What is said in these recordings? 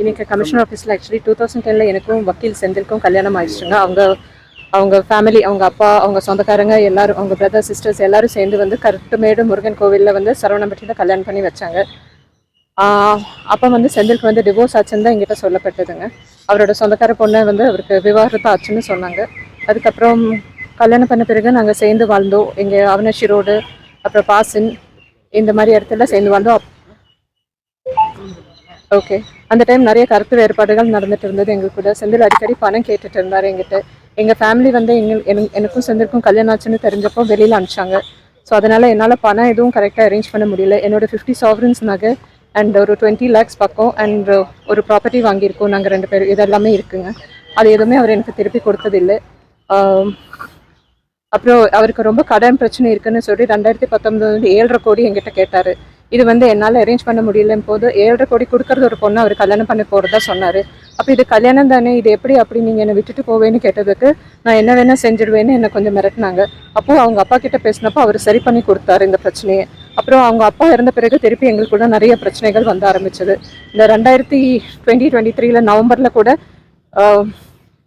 எனக்கு கமிஷனர் ஆஃபீஸில் actually two thousand டெனில் எனக்கும் வக்கீல் செந்திலுக்கும் கல்யாணம் ஆயிடுச்சுங்க. அவங்க அவங்க ஃபேமிலி அவங்க அப்பா அவங்க சொந்தக்காரங்க எல்லாரும் அவங்க பிரதர் சிஸ்டர்ஸ் எல்லாரும் சேர்ந்து வந்து கருட்டுமேடு முருகன் கோவிலில் வந்து சரவணம்பட்டியில் கல்யாணம் பண்ணி வச்சாங்க. அப்போ வந்து செந்திலுக்கு வந்து டிவோர்ஸ் ஆச்சுன்னு தான் எங்கிட்ட சொல்லப்பட்டதுங்க. அவரோட சொந்தக்கார பொண்ணை வந்து அவருக்கு விவாகரத்து ஆச்சுன்னு சொன்னாங்க. அதுக்கப்புறம் கல்யாணம் பண்ண பிறகு நாங்கள் சேர்ந்து வாழ்ந்தோம். எங்கள் அவனஷி ரோடு அப்புறம் பாசின் இந்த மாதிரி இடத்துல சேர்ந்து வாழ்ந்தோம். ஓகே. அந்த டைம் நிறைய கருத்து வேறுபாடுகள் நடந்துட்டு இருந்தது. எங்களுக்கு கூட செந்தில் அடிக்கடி பணம் கேட்டுட்டு இருந்தார் எங்கிட்ட எங்கள் ஃபேமிலி வந்து எங்கள் எனக்கும் செந்திலுக்கும் கல்யாணம் ஆச்சுன்னு தெரிஞ்சப்போ வெளியில் அனுப்பிச்சாங்க. ஸோ அதனால் என்னால் பணம் எதுவும் கரெக்டாக அரேஞ்ச் பண்ண முடியல. என்னோட ஃபிஃப்டி சாவரன்ஸ் நகை அண்ட் ஒரு டுவெண்ட்டி லேக்ஸ் பக்கம் அண்ட் ஒரு ப்ராப்பர்ட்டி வாங்கியிருக்கோம். நாங்கள் ரெண்டு பேரும். இதெல்லாமே இருக்குங்க. அது எதுவுமே அவர் எனக்கு திருப்பி கொடுத்ததில்லை. அப்புறம் அவருக்கு ரொம்ப கடன் பிரச்சனை இருக்குன்னு சொல்லி ரெண்டாயிரத்தி பத்தொன்பது வந்து ஏழரை கோடி எங்கிட்ட கேட்டார். இது வந்து என்னால் அரேஞ்ச் பண்ண முடியலன்னு போது ஏழரை கோடி கொடுக்கறது ஒரு பொண்ணு அவர் கல்யாணம் பண்ணி போகிறதா சொன்னார். அப்போ இது கல்யாணம் தானே இது எப்படி அப்படி நீங்கள் என்னை விட்டுட்டு போவேன்னு கேட்டதுக்கு நான் என்ன வேணால் செஞ்சிடுவேன்னு என்னை கொஞ்சம் மிரட்டினாங்க. அப்போது அவங்க அப்பா கிட்ட பேசினப்போ அவர் சரி பண்ணி கொடுத்தாரு இந்த பிரச்சனையை. அப்புறம் அவங்க அப்பா இறந்த பிறகு திருப்பி எங்களுக்குள்ள நிறைய பிரச்சனைகள் வந்து ஆரம்பிச்சது. இந்த ரெண்டாயிரத்தி டுவெண்ட்டி டுவெண்ட்டி த்ரீல நவம்பரில் கூட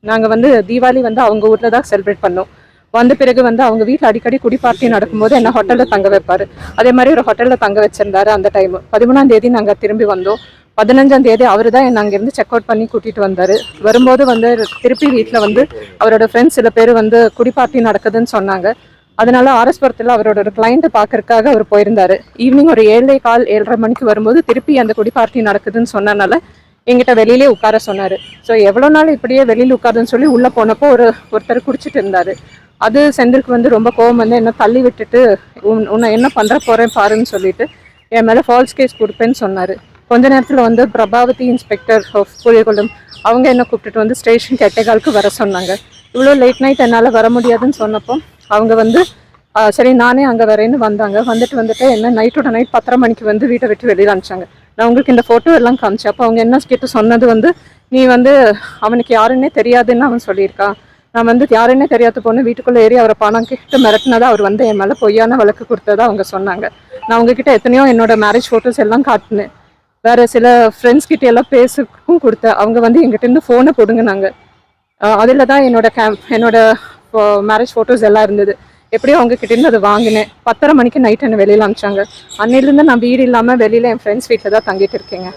நாங்கள் வந்து தீபாவளி வந்து அவங்க ஊரில் தான் செலிப்ரேட் பண்ணோம். வந்த பிறகு வந்து அவங்க வீட்டில் அடிக்கடி குடி பார்ட்டி நடக்கும்போது என்ன ஹோட்டலில் தங்க வைப்பார். அதே மாதிரி ஒரு ஹோட்டலில் தங்க வச்சிருந்தாரு அந்த டைம் பதிமூணாம் தேதி நாங்கள் திரும்பி வந்தோம். பதினஞ்சாம் தேதி அவர் தான் என்னை அங்கேருந்து செக் அவுட் பண்ணி கூட்டிகிட்டு வந்தார். வரும்போது வந்து திருப்பி வீட்டில் வந்து அவரோட ஃப்ரெண்ட்ஸ் சில பேர் வந்து குடி பார்ட்டி நடக்குதுன்னு சொன்னாங்க. அதனால ஆரஸ்புரத்தில் அவரோட ஒரு கிளைண்ட்டை பார்க்கறதுக்காக அவர் போயிருந்தார். ஈவினிங் ஒரு ஏழை கால் ஏழரை மணிக்கு வரும்போது திருப்பி அந்த குடி பார்ட்டி நடக்குதுன்னு சொன்னனால எங்கிட்ட வெளியிலே உட்கார சொன்னார். ஸோ எவ்வளோ நாள் இப்படியே வெளியில் உட்காருன்னு சொல்லி உள்ளே போனப்போ ஒரு ஒருத்தர் குடிச்சிட்டு இருந்தார். அது செந்திற்கு வந்து ரொம்ப கோவம் வந்து என்ன தள்ளி விட்டுட்டு உன் உன்னை என்ன பண்ணுற போகிறேன் பாருன்னு சொல்லிட்டு என் மேலே ஃபால்ஸ் கேஸ் கொடுப்பேன்னு சொன்னார். கொஞ்ச நேரத்தில் வந்து பிரபாவதி இன்ஸ்பெக்டர் ஆஃப் புலிகுளம் அவங்க என்ன கூப்பிட்டுட்டு வந்து ஸ்டேஷன் கெட்டகாலுக்கு வர சொன்னாங்க. இவ்வளோ லேட் நைட் என்னால் வர முடியாதுன்னு சொன்னப்போ அவங்க வந்து சரி நானே அங்கே வரேன்னு வந்தாங்க. வந்துட்டு வந்துட்டு என்ன நைட்டோட நைட் பத்தரை மணிக்கு வந்து வீட்டை விட்டு வெளியில் அனுப்பிச்சாங்க. நான் உங்களுக்கு இந்த ஃபோட்டோ எல்லாம் காமிச்சேன். அப்போ அவங்க என்ன கிட்ட சொன்னது வந்து நீ வந்து அவனுக்கு யாருன்னே தெரியாதுன்னு அவன் சொல்லியிருக்கான். நான் வந்து யாருன்னே தெரியாத பொண்ணு வீட்டுக்குள்ளே ஏறி அவரை பணம் கேட்டு மிரட்டினதா அவர் வந்து என் மேலே பொய்யான வழக்கு கொடுத்ததா அவங்க சொன்னாங்க. நான் உங்ககிட்ட எத்தனையோ என்னோட மேரேஜ் ஃபோட்டோஸ் எல்லாம் காட்டினேன். வேற சில ஃப்ரெண்ட்ஸ் கிட்ட எல்லாம் பேசுக்கும் கொடுத்தேன். அவங்க வந்து எங்கிட்ட இருந்து ஃபோனை கொடுங்கினாங்க அதில் தான் என்னோட கேம் என்னோட மேரேஜ் ஃபோட்டோஸ் எல்லாம் இருந்தது. எப்படியோ அவங்க கிட்டேருந்து அதை வாங்கினேன். பத்தரை மணிக்கு நைட் என்னை வெளியில் அனுப்பிச்சாங்க. அன்னையிலேருந்து நான் வீடு இல்லாமல் வெளியில் என் ஃப்ரெண்ட்ஸ் வீட்டில் தான் தங்கிட்டு இருக்கேங்க.